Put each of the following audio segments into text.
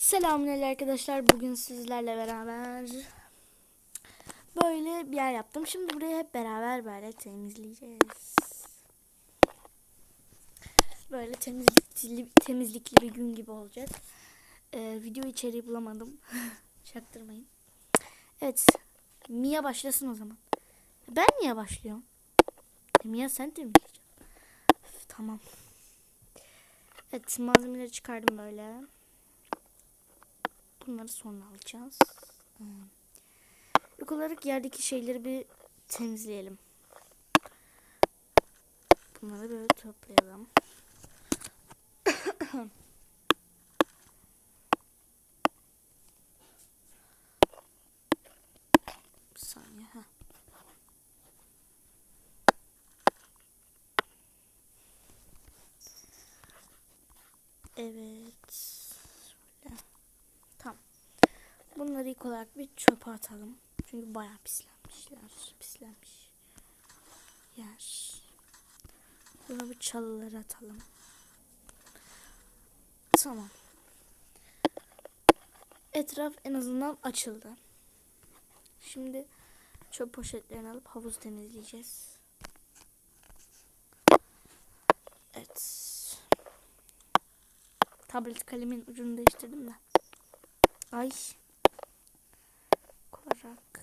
Selamünaleyküm arkadaşlar. Bugün sizlerle beraber böyle bir yer yaptım. Şimdi burayı hep beraber böyle temizleyeceğiz. Böyle temizlikli, temizlikli bir gün gibi olacak. Ee, video içeriği bulamadım. Çaktırmayın. Evet. Mia başlasın o zaman. Ben niye başlıyorum? E, Mia sen temizleyeceksin. Tamam. Evet malzemeleri çıkardım böyle. Bunları sonra alacağız. Hmm. Olarak yerdeki şeyleri bir temizleyelim. Bunları böyle toplayalım. bir. Evet. Şöyle. Tamam. Bunları ilk olarak bir çöpe atalım. Çünkü bayağı pislenmişler. Pislenmiş. Yer. Buna bir çalıları atalım. Tamam. Etraf en azından açıldı. Şimdi çöp poşetlerini alıp havuz temizleyeceğiz. Evet. Tablet kalemin ucunu değiştirdim de. Ay. Koyarak.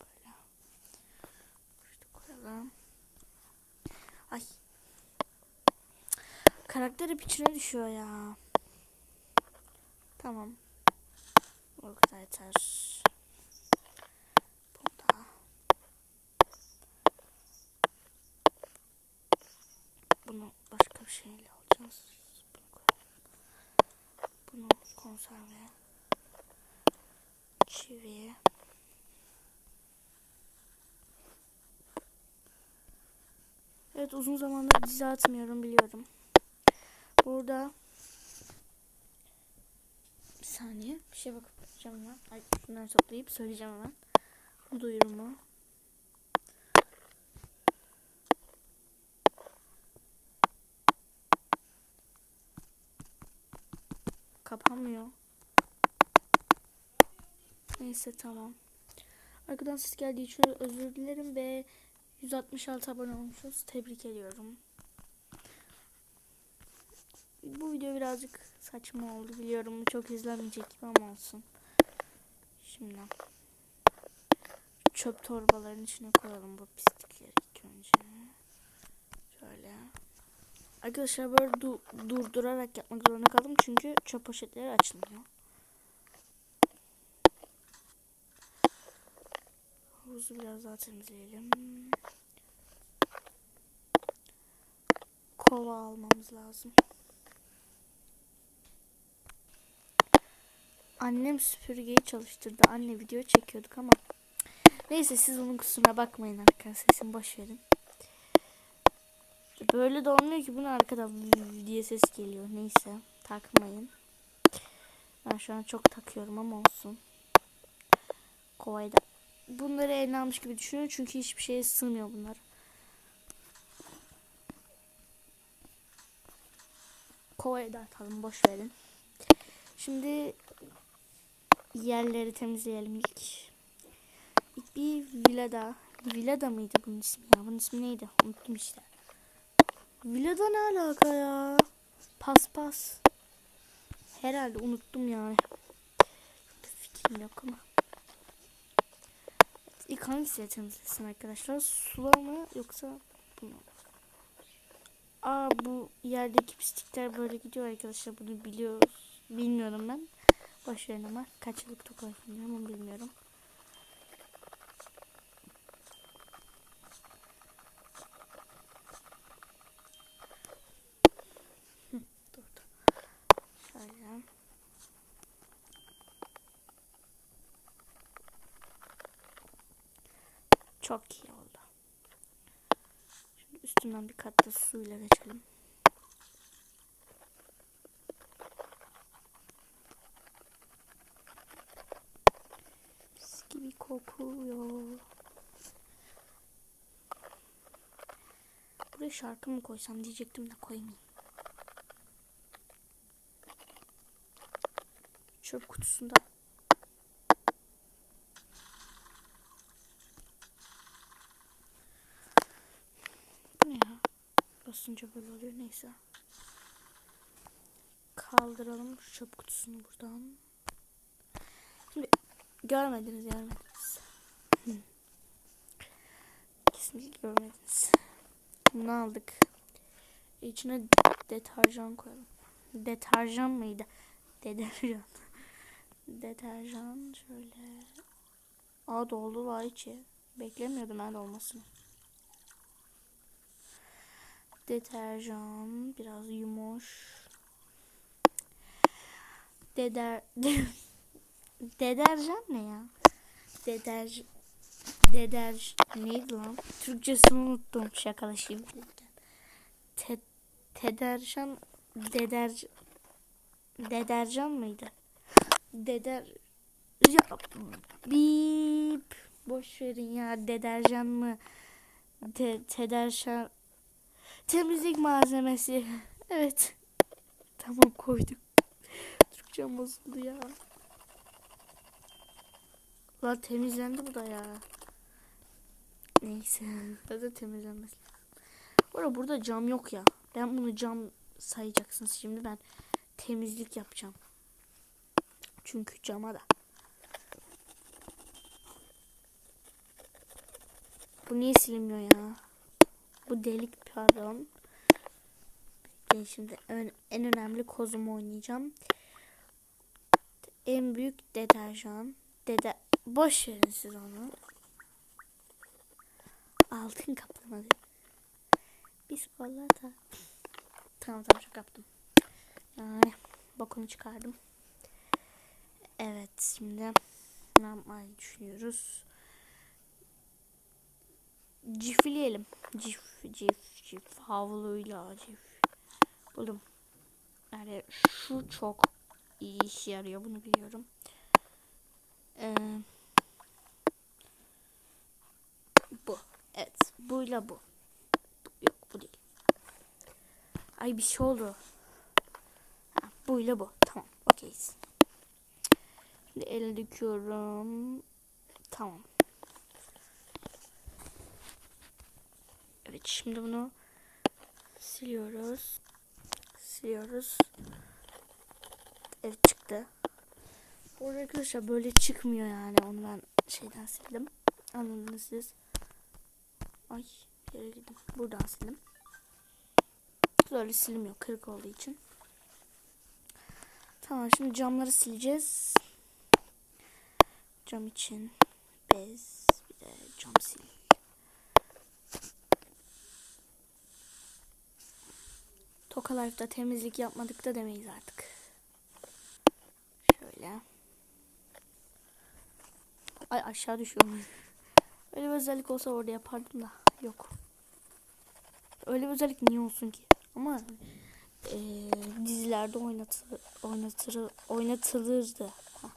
Böyle. İşte koyalım. Ay. Karakter hep içine düşüyor ya. Tamam. O kadar yeter. Bunu başka bir şeyle alacağız. Bunu. Bunu konserve. Çivi. Evet uzun zamandır dizi atmıyorum biliyorum. Burada bir saniye bir şey bakıp bakacağım hemen. Ay şunları toplayıp söyleyeceğim hemen. Duyurumu. Kapanmıyor. Neyse tamam. Arkadan ses geldiği için özür dilerim ve 166 abone olmuşuz. Tebrik ediyorum. Bu video birazcık saçma oldu biliyorum. Çok izlenmeyecek gibi ama olsun. Şimdi çöp torbaların içine koyalım bu pislikleri ilk önce. Şöyle. Arkadaşlar böyle du- durdurarak yapmak zorunda kaldım çünkü çöp poşetleri açılmıyor. Havuzu biraz daha temizleyelim. Kova almamız lazım. Annem süpürgeyi çalıştırdı. Anne video çekiyorduk ama. Neyse siz onun kusuruna bakmayın arkadaşlar. Sesim boş verin. Böyle de olmuyor ki bunu arkadan diye ses geliyor. Neyse takmayın. Ben şu an çok takıyorum ama olsun. Kovayı da. Bunları eline almış gibi düşünüyor çünkü hiçbir şeye sığmıyor bunlar. Kovayı da atalım boş verin. Şimdi yerleri temizleyelim ilk. İlk bir villada. Villada mıydı bunun ismi ya? Bunun ismi neydi? Unuttum işte. Villada ne alaka ya? Pas pas. Herhalde unuttum yani. Fikrim yok ama. İlk hangisiyle temizlesin arkadaşlar? Sula mı yoksa bunu? Aa bu yerdeki pislikler böyle gidiyor arkadaşlar. Bunu biliyoruz. Bilmiyorum ben. Boş verin ama kaç yıllık tokay bilmiyorum onu bilmiyorum. Çok iyi oldu. Şimdi üstünden bir kat da suyla geçelim. Mis gibi kokuyor. Buraya şarkı mı koysam diyecektim de koymayayım. çöp kutusunda. Bu ne ya? Basınca böyle oluyor neyse. Kaldıralım şu çöp kutusunu buradan. Şimdi görmediniz görmediniz. Bunu aldık. İçine deterjan koyalım. Deterjan mıydı? Deterjan. Deterjan şöyle. Aa doldu var içi. Beklemiyordum ben olmasını. Deterjan biraz yumuş. Deder Dederjan ne ya? Deder Deder neydi lan? Türkçesini unuttum şakalaşayım. Te, tederjan Deder Dedercan mıydı? Deder ya bip boş verin ya dederjan mı? De, tederjan temizlik malzemesi. Evet. Tamam koyduk. Türkçem bozuldu ya. La temizlendi bu da ya. Neyse. Zaten temizlenmesi lazım. Bu arada burada cam yok ya. Ben bunu cam sayacaksınız. Şimdi ben temizlik yapacağım. Çünkü cama da. Bu niye silinmiyor ya? Bu delik pardon. Bekleyin şimdi ön- en önemli kozumu oynayacağım. En büyük deterjan. Dede boş verin siz onu. Altın kaplama. Biskolata. Tamam tamam şaka yaptım. Yani bokunu çıkardım. Evet şimdi ne yapmayı düşünüyoruz? Cifleyelim. Cif cif cif havluyla cif. Buldum. Yani şu çok iyi işe yarıyor bunu biliyorum. Ee, bu. Evet. Buyla bu. Yok bu değil. Ay bir şey oldu. Ha, buyla bu. Tamam. Okeyiz. Şimdi el döküyorum. Tamam. Evet şimdi bunu siliyoruz. Siliyoruz. Evet çıktı. Bu arkadaşlar böyle çıkmıyor yani. Onu ben şeyden sildim. Anladınız siz. Ay yere gittim. Buradan sildim. Böyle silinmiyor kırık olduğu için. Tamam şimdi camları sileceğiz. Cam için bez bir de cam sil. Toka Life'da temizlik yapmadık da demeyiz artık. Şöyle. Ay aşağı düşüyorum. Öyle bir özellik olsa orada yapardım da. Yok. Öyle bir özellik niye olsun ki? Ama e, dizilerde oynatır, oynatır, oynatılırdı. Ha.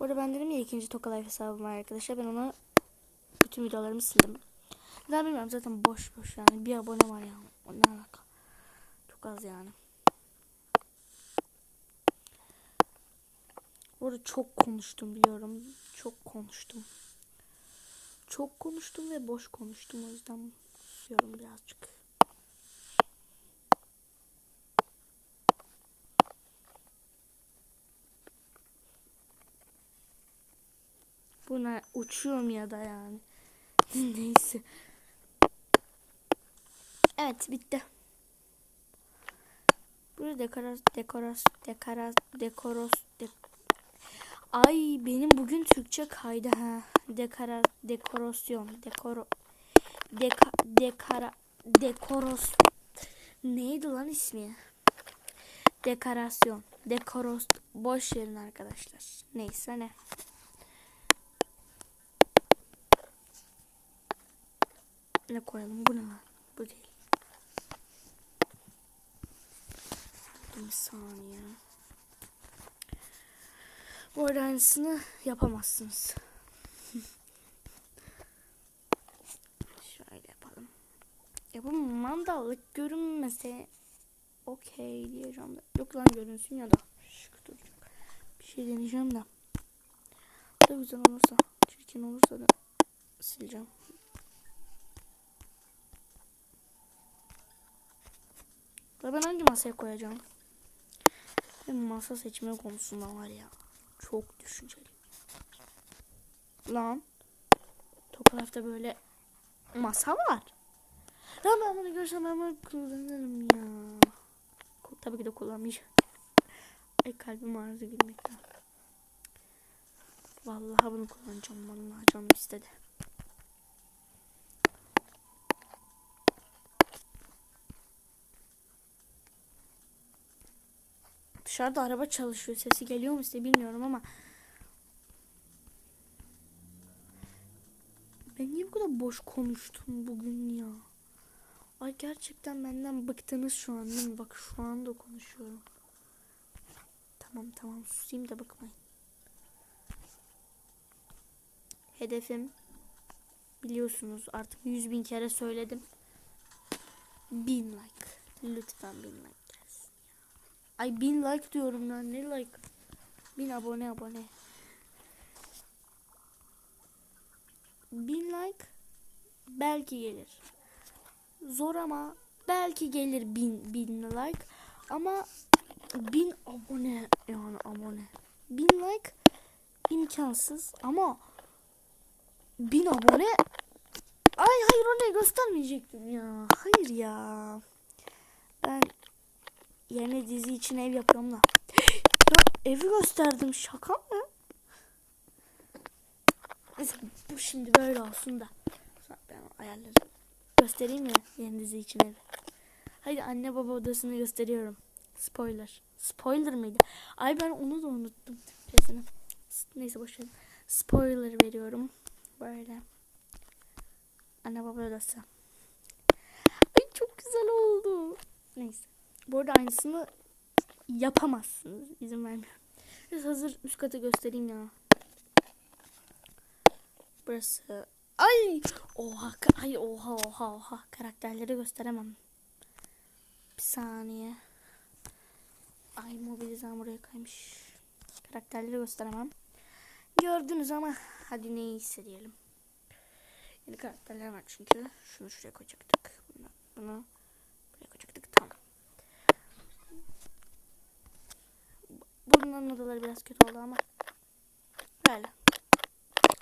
Bu arada ben dedim ya ikinci Toka Life hesabım var arkadaşlar. Ben ona bütün videolarımı sildim. Neden bilmiyorum zaten boş boş yani. Bir abone var ya. O ne alaka? Çok az yani. Bu arada çok konuştum biliyorum. Çok konuştum. Çok konuştum ve boş konuştum. O yüzden susuyorum birazcık. Buna uçuyorum ya da yani. Neyse. Evet bitti. Burada dekoras dekoras dekoras dekoros de Ay benim bugün Türkçe kaydı ha. Dekara dekorasyon dekoro deka dekara dekoros neydi lan ismi? Dekorasyon. Dekoros boş verin arkadaşlar. Neyse ne. Ne koyalım? Bu ne lan? Bu değil. Bir saniye. Bu arada aynısını yapamazsınız. Şöyle yapalım. Ya bu mandallık görünmese okey diyeceğim. de. Yok lan görünsün ya da. Şık duracak. şey deneyeceğim de. Da güzel olursa, çirkin olursa da sileceğim. Ben hangi masaya koyacağım? Benim masa seçme konusunda var ya. Çok düşünceli. Lan. Toprakta böyle masa var. Ya ben bunu görsem hemen kullanırım ya. Tabii ki de kullanmayacağım. Ay kalbim ağrıdı gülmekten. Vallahi bunu kullanacağım. Vallahi canım istedi. Dışarıda araba çalışıyor. Sesi geliyor mu size bilmiyorum ama. Ben niye bu kadar boş konuştum bugün ya? Ay gerçekten benden bıktınız şu an değil mi? Bak şu anda konuşuyorum. Tamam tamam susayım da bakmayın. Hedefim biliyorsunuz artık 100 bin kere söyledim. Bin like. Lütfen bin like. Ay bin like diyorum ya ne like? Bin abone abone. Bin like belki gelir. Zor ama belki gelir bin, bin like. Ama bin abone yani abone. Bin like imkansız ama bin abone Ay hayır orayı göstermeyecektim ya. Hayır ya. Ben yeni dizi için ev yapıyorum da. Ya evi gösterdim şaka mı? Neyse bu şimdi böyle olsun da. Ben ayarlarım. Göstereyim mi yeni dizi için evi? Haydi anne baba odasını gösteriyorum. Spoiler. Spoiler mıydı? Ay ben onu da unuttum. Türkçesini. Neyse boş verin. Spoiler veriyorum. Böyle. Anne baba odası. Ay çok güzel oldu. Neyse. Bu arada aynısını yapamazsınız. İzin vermiyorum. Biz hazır üst katı göstereyim ya. Burası. Ay! Oha, ay oha oha oha. Karakterleri gösteremem. Bir saniye. Ay mobilizam buraya kaymış. Karakterleri gösteremem. Gördünüz ama hadi neyse diyelim. Yeni karakterler var çünkü. Şunu şuraya koyacaktık. Bunu, bunu buraya koyacaktık. Tamam. Bunların odaları biraz kötü oldu ama. Böyle.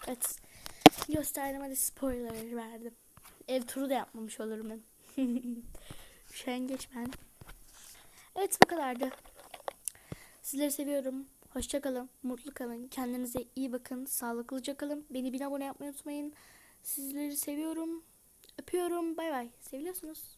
Evet. Gösterdim hadi spoiler verdim. Ev turu da yapmamış olurum ben. Üşengeç ben. Evet bu kadardı. Sizleri seviyorum. Hoşça kalın. Mutlu kalın. Kendinize iyi bakın. Sağlıklıca kalın. Beni bin abone yapmayı unutmayın. Sizleri seviyorum. Öpüyorum. Bay bay. Seviliyorsunuz.